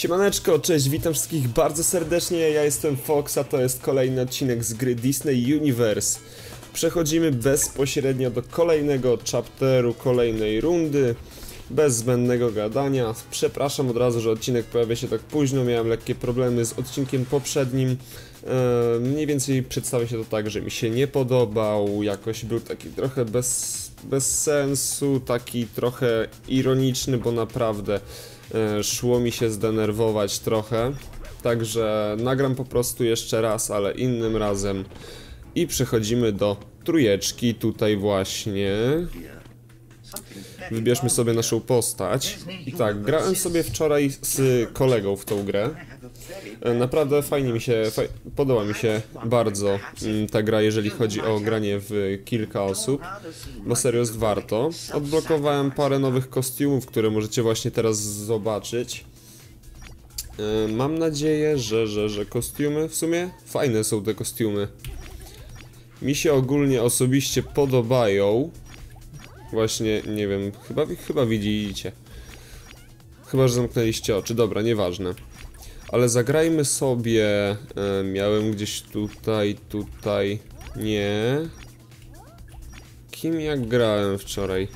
Siemaneczko, cześć, witam wszystkich bardzo serdecznie, ja jestem Fox, a to jest kolejny odcinek z gry Disney Universe. Przechodzimy bezpośrednio do kolejnego chapteru, kolejnej rundy, bez zbędnego gadania. Przepraszam od razu, że odcinek pojawia się tak późno, miałem lekkie problemy z odcinkiem poprzednim. Eee, mniej więcej przedstawia się to tak, że mi się nie podobał, jakoś był taki trochę bez, bez sensu, taki trochę ironiczny, bo naprawdę szło mi się zdenerwować trochę. Także nagram po prostu jeszcze raz, ale innym razem. I przechodzimy do trójeczki tutaj właśnie. Wybierzmy sobie naszą postać. I tak, grałem sobie wczoraj z kolegą w tą grę. E, Naprawdę fajnie mi się, faj, podoba mi się bardzo mm, ta gra, jeżeli chodzi o granie w kilka osób, bo serio jest warto. Odblokowałem parę nowych kostiumów, które możecie właśnie teraz zobaczyć. E, Mam nadzieję, że, że, że kostiumy, w sumie fajne są te kostiumy. Mi się ogólnie osobiście podobają. Właśnie, nie wiem, chyba, chyba widzicie. Chyba, że zamknęliście oczy, dobra, nieważne. Ale zagrajmy sobie. E, miałem gdzieś tutaj, tutaj. Nie. Kim ja grałem wczoraj?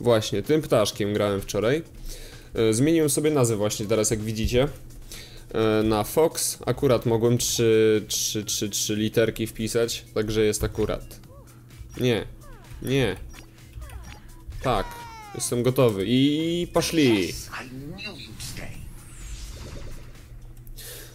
Właśnie, tym ptaszkiem grałem wczoraj. E, zmieniłem sobie nazwę właśnie teraz, jak widzicie. E, na Fox akurat mogłem trzy, trzy, trzy, trzy literki wpisać, także jest akurat. Nie, nie. Tak, jestem gotowy i poszli.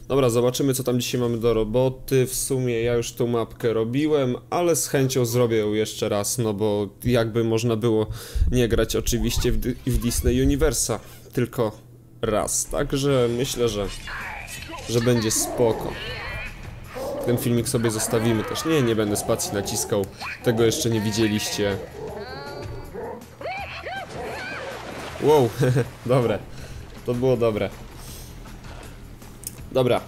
Dobra, zobaczymy co tam dzisiaj mamy do roboty. W sumie ja już tą mapkę robiłem, ale z chęcią zrobię ją jeszcze raz, no bo jakby można było nie grać oczywiście w, w Disney Universa, tylko raz. Także myślę, że, że będzie spoko. Ten filmik sobie zostawimy też. Nie, nie będę spacji naciskał. Tego jeszcze nie widzieliście. Wow, dobre. To było dobre. Dobra.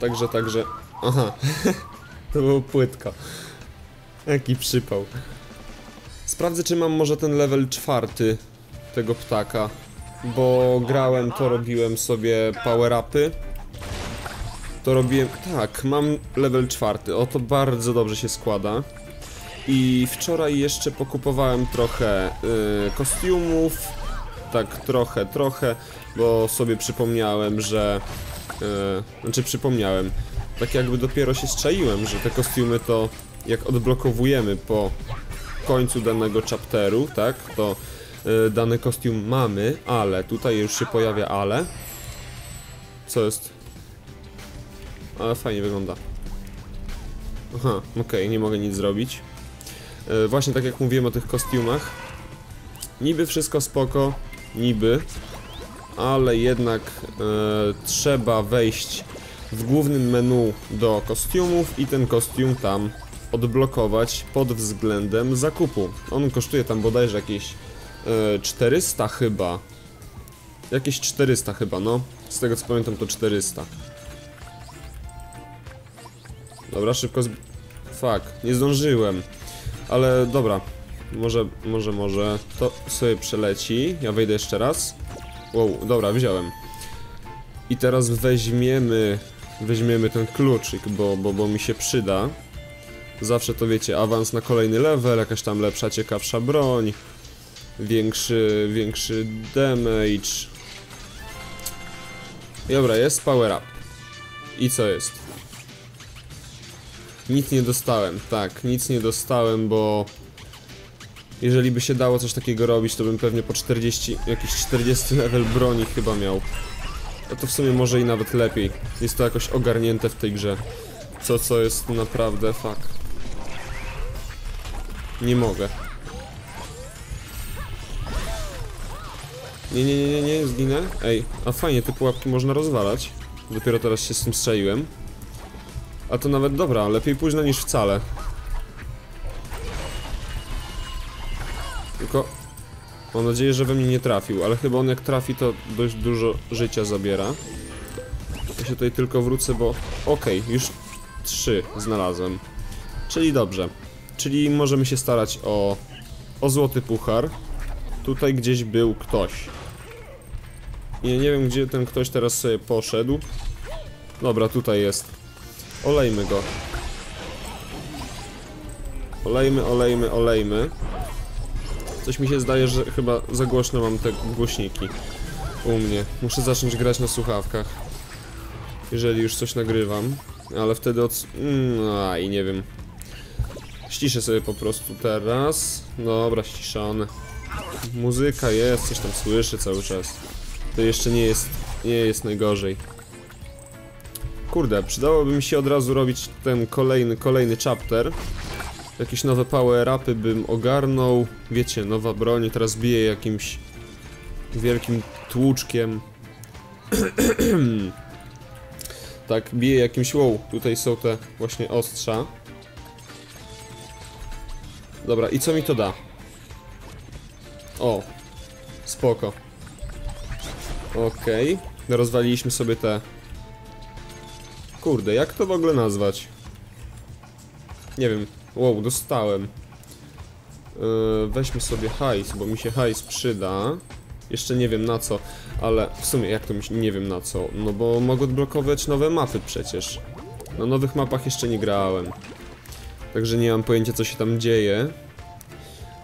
Także, także. Aha. to było płytko. Jaki przypał. Sprawdzę, czy mam może ten level czwarty tego ptaka. Bo grałem, to robiłem sobie power-upy. To robiłem. Tak, mam level czwarty. O to bardzo dobrze się składa. I wczoraj jeszcze pokupowałem trochę y, kostiumów. Tak, trochę, trochę, bo sobie przypomniałem, że. Y, znaczy, przypomniałem. Tak jakby dopiero się strzaiłem, że te kostiumy to jak odblokowujemy po końcu danego chapteru, tak? To y, dany kostium mamy, ale tutaj już się pojawia ale. Co jest? Ale fajnie wygląda. Aha, okej, nie mogę nic zrobić. E, właśnie tak jak mówiłem o tych kostiumach. Niby wszystko spoko, niby, ale jednak e, trzeba wejść w głównym menu do kostiumów i ten kostium tam odblokować pod względem zakupu. On kosztuje tam bodajże jakieś e, 400 chyba. Jakieś 400 chyba, no. Z tego co pamiętam to 400. Dobra, szybko zb... Fuck, nie zdążyłem. Ale dobra, może, może, może to sobie przeleci. Ja wejdę jeszcze raz. Wow, dobra, wziąłem. I teraz weźmiemy, weźmiemy ten kluczyk, bo, bo, bo mi się przyda. Zawsze to wiecie, awans na kolejny level, jakaś tam lepsza, ciekawsza broń. Większy, większy damage. Dobra, jest power up. I co jest? Nic nie dostałem, tak, nic nie dostałem, bo jeżeli by się dało coś takiego robić, to bym pewnie po 40, jakiś 40 level broni chyba miał. A to w sumie może i nawet lepiej. Jest to jakoś ogarnięte w tej grze. Co, co jest naprawdę fuck. Nie mogę. Nie, nie, nie, nie, nie, zginę. Ej, a fajnie, te pułapki można rozwalać. Dopiero teraz się z tym strzeliłem. A to nawet dobra, lepiej późno niż wcale. Tylko mam nadzieję, że we mnie nie trafił, ale chyba on jak trafi to dość dużo życia zabiera. Ja się tutaj tylko wrócę, bo okej, już trzy znalazłem. Czyli dobrze. Czyli możemy się starać o, o złoty puchar. Tutaj gdzieś był ktoś. I ja nie wiem, gdzie ten ktoś teraz sobie poszedł. Dobra, tutaj jest. Olejmy go. Olejmy, olejmy, olejmy. Coś mi się zdaje, że chyba za głośno mam te głośniki u mnie. Muszę zacząć grać na słuchawkach. Jeżeli już coś nagrywam. Ale wtedy od... Mm, a i nie wiem. Ściszę sobie po prostu teraz. Dobra, ściszone. Muzyka jest, coś tam słyszę cały czas. To jeszcze nie jest, nie jest najgorzej. Kurde, przydałoby mi się od razu robić ten kolejny, kolejny chapter. Jakieś nowe power upy bym ogarnął. Wiecie, nowa broń, teraz biję jakimś wielkim tłuczkiem. tak, biję jakimś wow. Tutaj są te właśnie ostrza. Dobra, i co mi to da? O, spoko. Okej, rozwaliliśmy sobie te... Kurde, jak to w ogóle nazwać? Nie wiem. Wow, dostałem. Yy, weźmy sobie hajs, bo mi się hajs przyda. Jeszcze nie wiem na co, ale w sumie jak to mi się, nie wiem na co. No bo mogę odblokować nowe mapy przecież. Na nowych mapach jeszcze nie grałem. Także nie mam pojęcia co się tam dzieje.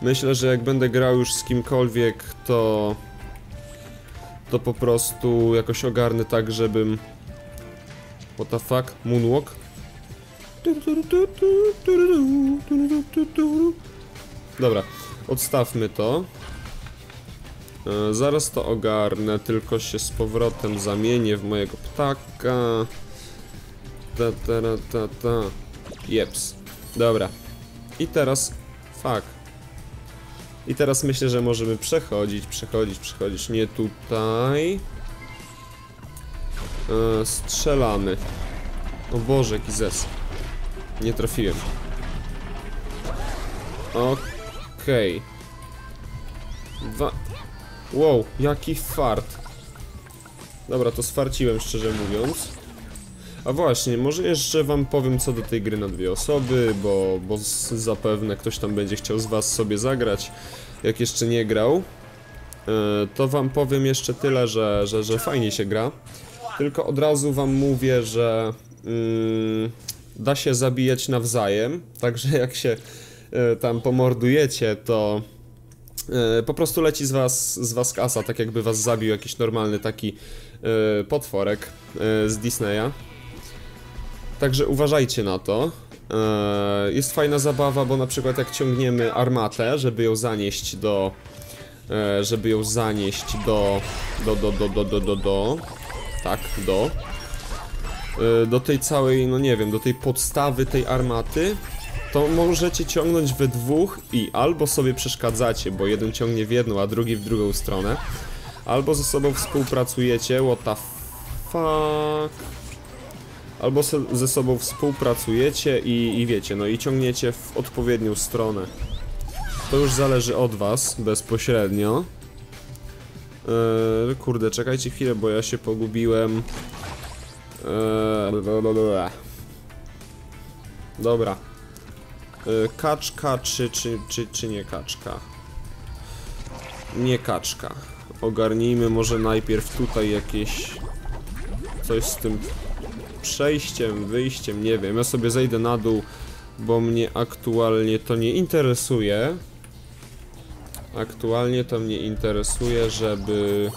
Myślę, że jak będę grał już z kimkolwiek, to... To po prostu jakoś ogarnę tak, żebym... What the fuck? Moonwalk? Dobra, odstawmy to. E, zaraz to ogarnę, tylko się z powrotem zamienię w mojego ptaka. Ta, ta, ra, ta, ta. Jeps. Dobra. I teraz... Fuck. I teraz myślę, że możemy przechodzić, przechodzić, przechodzić. Nie tutaj. E, strzelamy. O Boże, jaki zes. Nie trafiłem. Okej. Dwa... Wow, jaki fart. Dobra, to sfarciłem, szczerze mówiąc. A właśnie, może jeszcze wam powiem co do tej gry na dwie osoby, bo, bo zapewne ktoś tam będzie chciał z was sobie zagrać, jak jeszcze nie grał. E, to wam powiem jeszcze tyle, że, że, że fajnie się gra. Tylko od razu wam mówię, że mm, da się zabijać nawzajem, także jak się e, tam pomordujecie, to e, po prostu leci z was, z was kasa, tak jakby was zabił jakiś normalny taki e, potworek z Disneya. Także uważajcie na to. Jest fajna zabawa, bo na przykład jak ciągniemy armatę, żeby ją zanieść do... Żeby ją zanieść do... do, do, do, do, do, do, do tak, do do tej całej, no nie wiem, do tej podstawy tej armaty to możecie ciągnąć we dwóch i albo sobie przeszkadzacie, bo jeden ciągnie w jedną, a drugi w drugą stronę albo ze sobą współpracujecie, what the fuck albo se, ze sobą współpracujecie i, i wiecie, no i ciągniecie w odpowiednią stronę. To już zależy od was bezpośrednio. Eee, kurde, czekajcie chwilę, bo ja się pogubiłem. Eee. Dobra. Eee, kaczka czy, czy, czy, czy nie kaczka? Nie kaczka. Ogarnijmy może najpierw tutaj jakieś... Coś z tym przejściem, wyjściem, nie wiem. Ja sobie zejdę na dół, bo mnie aktualnie to nie interesuje. Aktualnie to mnie interesuje, żeby...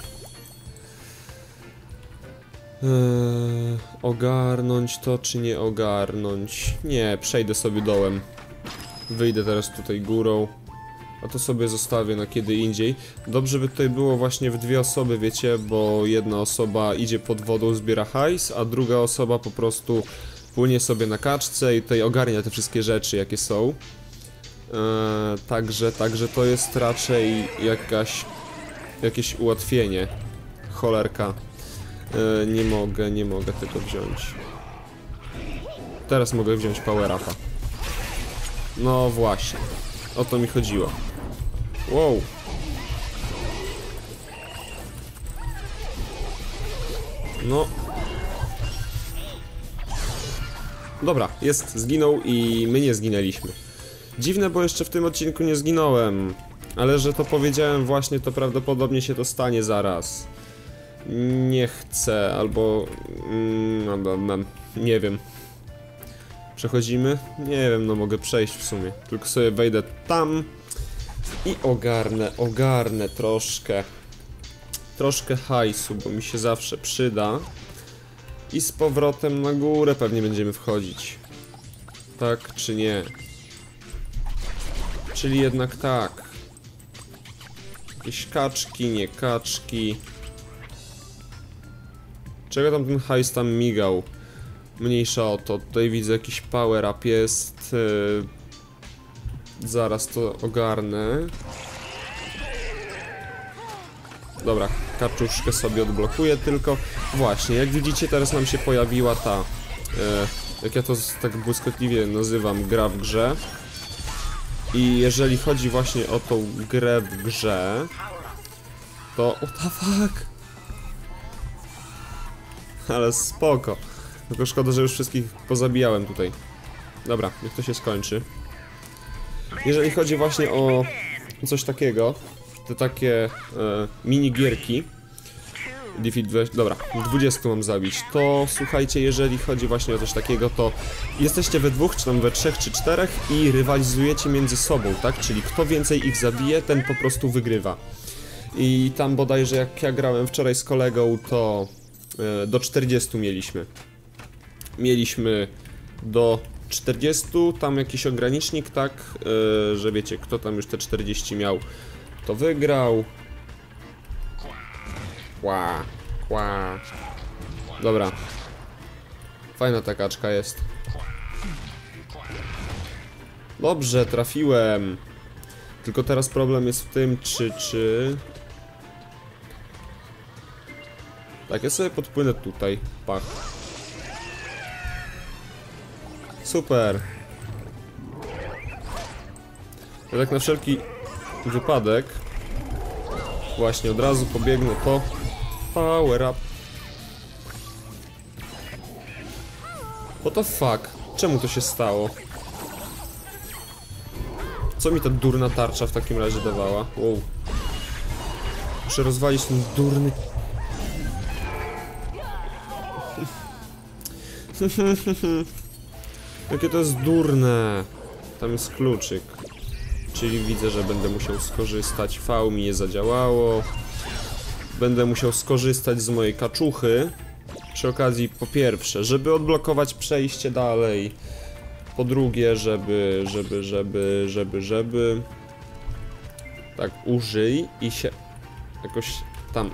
Eee, ogarnąć to, czy nie ogarnąć? Nie, przejdę sobie dołem. Wyjdę teraz tutaj górą. A to sobie zostawię na kiedy indziej. Dobrze by tutaj było właśnie w dwie osoby, wiecie, bo jedna osoba idzie pod wodą, zbiera hajs, a druga osoba po prostu płynie sobie na kaczce i tutaj ogarnia te wszystkie rzeczy, jakie są. Eee, także, także to jest raczej jakaś, jakieś ułatwienie. Cholerka. Eee, nie mogę, nie mogę tego wziąć. Teraz mogę wziąć power upa. No właśnie. O to mi chodziło. Wow. No. Dobra, jest, zginął i my nie zginęliśmy. Dziwne, bo jeszcze w tym odcinku nie zginąłem. Ale że to powiedziałem właśnie, to prawdopodobnie się to stanie zaraz. Nie chcę, albo... Mm, no, no, no, nie wiem. Przechodzimy? Nie wiem, no mogę przejść w sumie. Tylko sobie wejdę tam i ogarnę, ogarnę troszkę. Troszkę hajsu, bo mi się zawsze przyda. I z powrotem na górę pewnie będziemy wchodzić. Tak czy nie? Czyli jednak tak. Jakieś kaczki, nie kaczki. Czego tam ten hajs tam migał? Mniejsza o to. Tutaj widzę jakiś power up jest. Yy... Zaraz to ogarnę. Dobra, kaczuszkę sobie odblokuję tylko. Właśnie, jak widzicie teraz nam się pojawiła ta... E, jak ja to tak błyskotliwie nazywam, gra w grze. I jeżeli chodzi właśnie o tą grę w grze, to... What the fuck? Ale spoko. Tylko szkoda, że już wszystkich pozabijałem tutaj. Dobra, niech to się skończy. Jeżeli chodzi właśnie o coś takiego, te takie e, minigierki, Defeat 20, dobra, 20 mam zabić, to słuchajcie, jeżeli chodzi właśnie o coś takiego, to jesteście we dwóch, czy tam we trzech, czy czterech i rywalizujecie między sobą, tak? Czyli kto więcej ich zabije, ten po prostu wygrywa. I tam bodajże jak ja grałem wczoraj z kolegą, to do 40 mieliśmy. Mieliśmy do 40, tam jakiś ogranicznik, tak, e, że wiecie, kto tam już te 40 miał, to wygrał. Kła, kła. Dobra. Fajna ta kaczka jest. Dobrze, trafiłem. Tylko teraz problem jest w tym, czy, czy... Tak, ja sobie podpłynę tutaj. Pach. Super. Ja tak na wszelki wypadek właśnie od razu pobiegnę po power up. What the fuck? Czemu to się stało? Co mi ta durna tarcza w takim razie dawała? Wow. Muszę rozwalić ten durny... Jakie to jest durne. Tam jest kluczyk. Czyli widzę, że będę musiał skorzystać. V mi nie zadziałało. Będę musiał skorzystać z mojej kaczuchy. Przy okazji, po pierwsze, żeby odblokować przejście dalej. Po drugie, żeby, żeby, żeby, żeby, żeby... Tak, użyj i się jakoś tam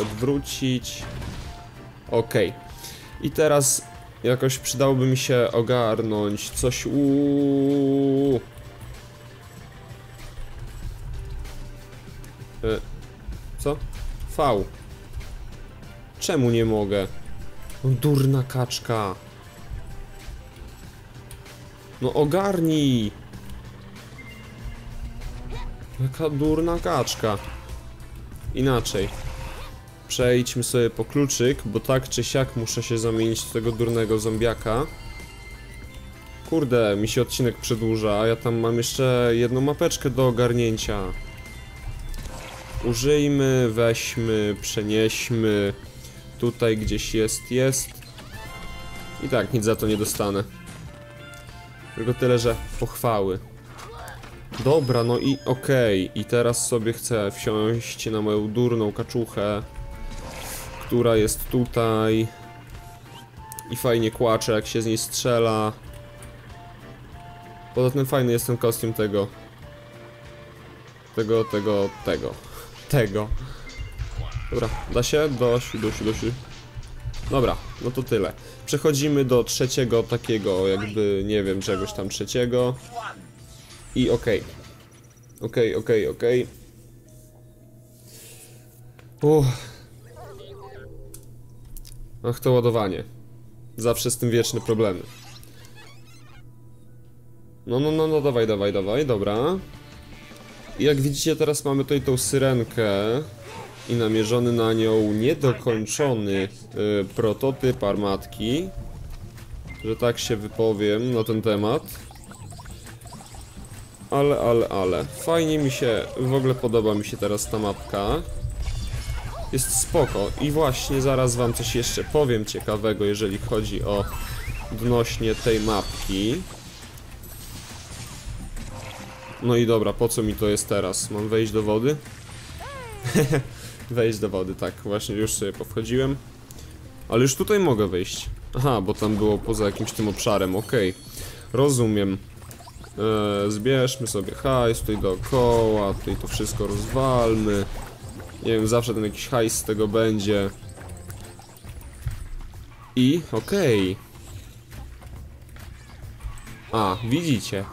odwrócić. Okej. I teraz jakoś przydałoby mi się ogarnąć coś uuu. E, Co? V. Czemu nie mogę? No, durna kaczka. No ogarnij. Jaka durna kaczka. Inaczej. Przejdźmy sobie po kluczyk, bo tak czy siak muszę się zamienić w tego durnego zombiaka. Kurde, mi się odcinek przedłuża, a ja tam mam jeszcze jedną mapeczkę do ogarnięcia. Użyjmy, weźmy, przenieśmy. Tutaj gdzieś jest, jest. I tak, nic za to nie dostanę. Tylko tyle, że pochwały. Dobra, no i okej. I teraz sobie chcę wsiąść na moją durną kaczuchę, która jest tutaj. I fajnie kłacze, jak się z niej strzela. Poza tym fajny jest ten kostium tego. Tego, tego, tego. Tego. Dobra, da się? Dosi, dosi, dosi. Dobra, no to tyle. Przechodzimy do trzeciego takiego, jakby, nie wiem, czegoś tam trzeciego. I okej. Okej, okej, okej. Uff. Ach, to ładowanie. Zawsze z tym wieczne problemy. No, no, no, no, dawaj, dawaj, dawaj, dobra. I jak widzicie, teraz mamy tutaj tą syrenkę i namierzony na nią niedokończony y, prototyp armatki, że tak się wypowiem na ten temat. Ale, ale, ale. Fajnie mi się, w ogóle podoba mi się teraz ta mapka. Jest spoko. I właśnie zaraz wam coś jeszcze powiem ciekawego, jeżeli chodzi o odnośnie tej mapki. No i dobra, po co mi to jest teraz? Mam wejść do wody? wejść do wody, tak, właśnie już sobie powchodziłem. Ale już tutaj mogę wejść. Aha, bo tam było poza jakimś tym obszarem, okej. Rozumiem. Eee, zbierzmy sobie hajs tutaj dookoła, tutaj to wszystko rozwalmy. Nie wiem, zawsze ten jakiś hajs z tego będzie. I, okej. A, widzicie.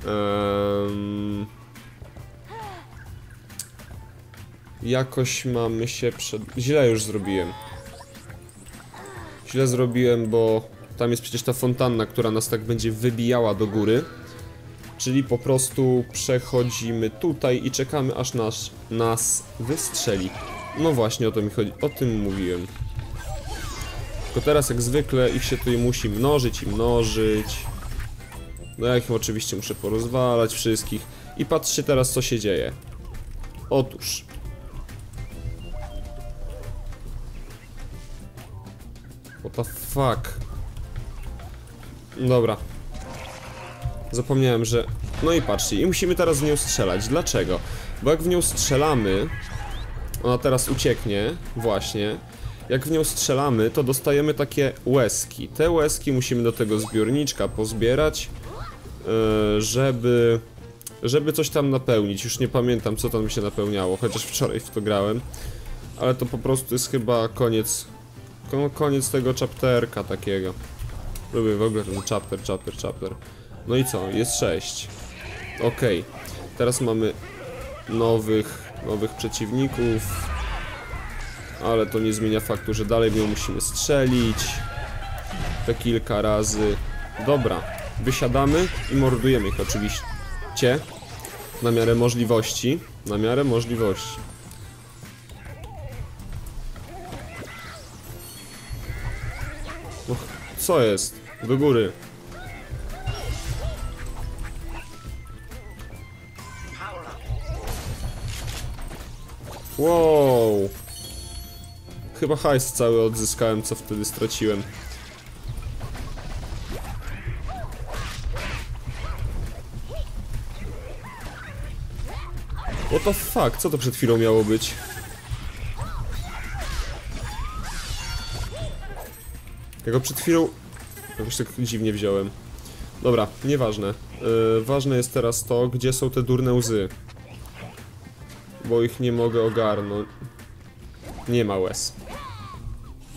Ehm, jakoś mamy się przed... Źle już zrobiłem. Źle zrobiłem, bo tam jest przecież ta fontanna, która nas tak będzie wybijała do góry. Czyli po prostu przechodzimy tutaj i czekamy aż nas, nas wystrzeli. No właśnie o to mi chodzi, o tym mówiłem. Tylko teraz jak zwykle ich się tutaj musi mnożyć i mnożyć. No ja ich oczywiście muszę porozwalać wszystkich. I patrzcie teraz co się dzieje. Otóż. What the fuck. Dobra. Zapomniałem, że... No i patrzcie, i musimy teraz w nią strzelać. Dlaczego? Bo jak w nią strzelamy... Ona teraz ucieknie, właśnie. Jak w nią strzelamy, to dostajemy takie łezki. Te łezki musimy do tego zbiorniczka pozbierać, yy, żeby... Żeby coś tam napełnić. Już nie pamiętam, co tam się napełniało, chociaż wczoraj w to grałem. Ale to po prostu jest chyba koniec... ko- Koniec tego chapterka takiego. Lubię w ogóle ten chapter, chapter, chapter. No i co? Jest 6. Okej. Teraz mamy nowych, nowych przeciwników. Ale to nie zmienia faktu, że dalej nią musimy strzelić. Te kilka razy. Dobra. Wysiadamy i mordujemy ich oczywiście. Na miarę możliwości. Na miarę możliwości. Och, co jest? Do góry. Wow. Chyba hajs cały odzyskałem, co wtedy straciłem. What the fuck? Co to przed chwilą miało być? Ja go przed chwilą... Jakoś tak dziwnie wziąłem. Dobra, nieważne. Yy, ważne jest teraz to, gdzie są te durne łzy. Bo ich nie mogę ogarnąć. Nie ma łez.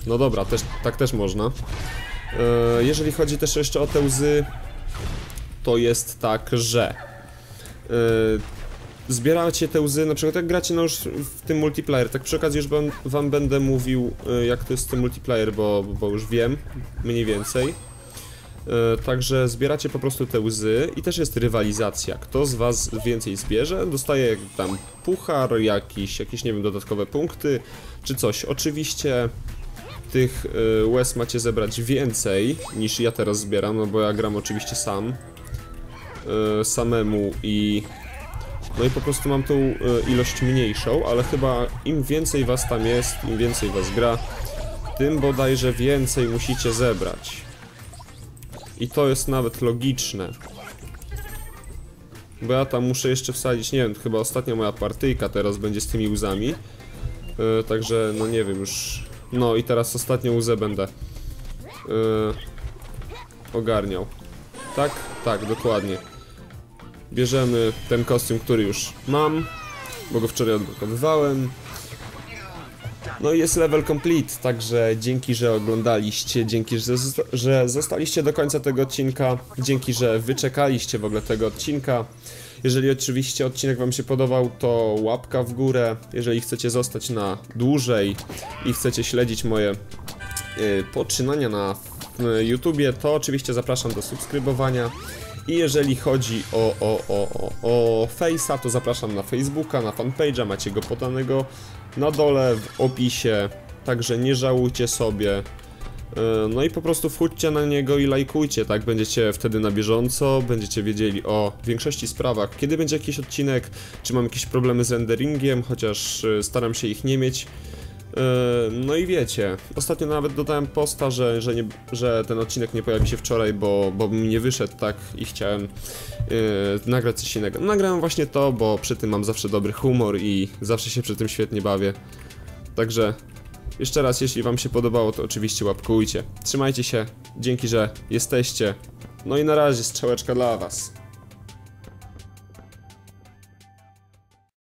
No dobra, też, tak też można. E, jeżeli chodzi też jeszcze o te łzy, to jest tak, że e, zbieracie te łzy, na przykład jak gracie no już w tym multiplayer, tak przy okazji już wam, wam będę mówił e, jak to jest tym multiplayer, bo, bo już wiem mniej więcej. E, Także zbieracie po prostu te łzy i też jest rywalizacja. Kto z was więcej zbierze, dostaje tam puchar, jakiś, jakieś nie wiem, dodatkowe punkty, czy coś. Oczywiście tych e, łez macie zebrać więcej niż ja teraz zbieram, no bo ja gram oczywiście sam. e, Samemu i... No i po prostu mam tą ilość mniejszą, ale chyba im więcej was tam jest, im więcej was gra, tym bodajże więcej musicie zebrać. I to jest nawet logiczne. Bo ja tam muszę jeszcze wsadzić, nie wiem, chyba ostatnia moja partyjka teraz będzie z tymi łzami. Yy, także, no nie wiem już. No i teraz ostatnią łzę będę yy, ogarniał. Tak? Tak, dokładnie. Bierzemy ten kostium, który już mam, bo go wczoraj odblokowywałem. No i jest level complete, także dzięki, że oglądaliście, dzięki, że, że zostaliście do końca tego odcinka, dzięki, że wyczekaliście w ogóle tego odcinka. Jeżeli oczywiście odcinek wam się podobał, to łapka w górę. Jeżeli chcecie zostać na dłużej i chcecie śledzić moje y, poczynania na y, YouTubie, to oczywiście zapraszam do subskrybowania. I jeżeli chodzi o, o, o, o, o Face'a, to zapraszam na Facebooka, na fanpage'a, macie go podanego na dole w opisie, także nie żałujcie sobie. Yy, No i po prostu wchódźcie na niego i lajkujcie, tak? Będziecie wtedy na bieżąco, będziecie wiedzieli o większości sprawach, kiedy będzie jakiś odcinek, czy mam jakieś problemy z renderingiem, chociaż yy, staram się ich nie mieć. No i wiecie, ostatnio nawet dodałem posta, że, że, nie, że ten odcinek nie pojawi się wczoraj, bo, bo mi nie wyszedł tak i chciałem yy, nagrać coś innego. Nagrałem właśnie to, bo przy tym mam zawsze dobry humor i zawsze się przy tym świetnie bawię. Także jeszcze raz, jeśli wam się podobało, to oczywiście łapkujcie. Trzymajcie się, dzięki, że jesteście. No i na razie strzałeczka dla was.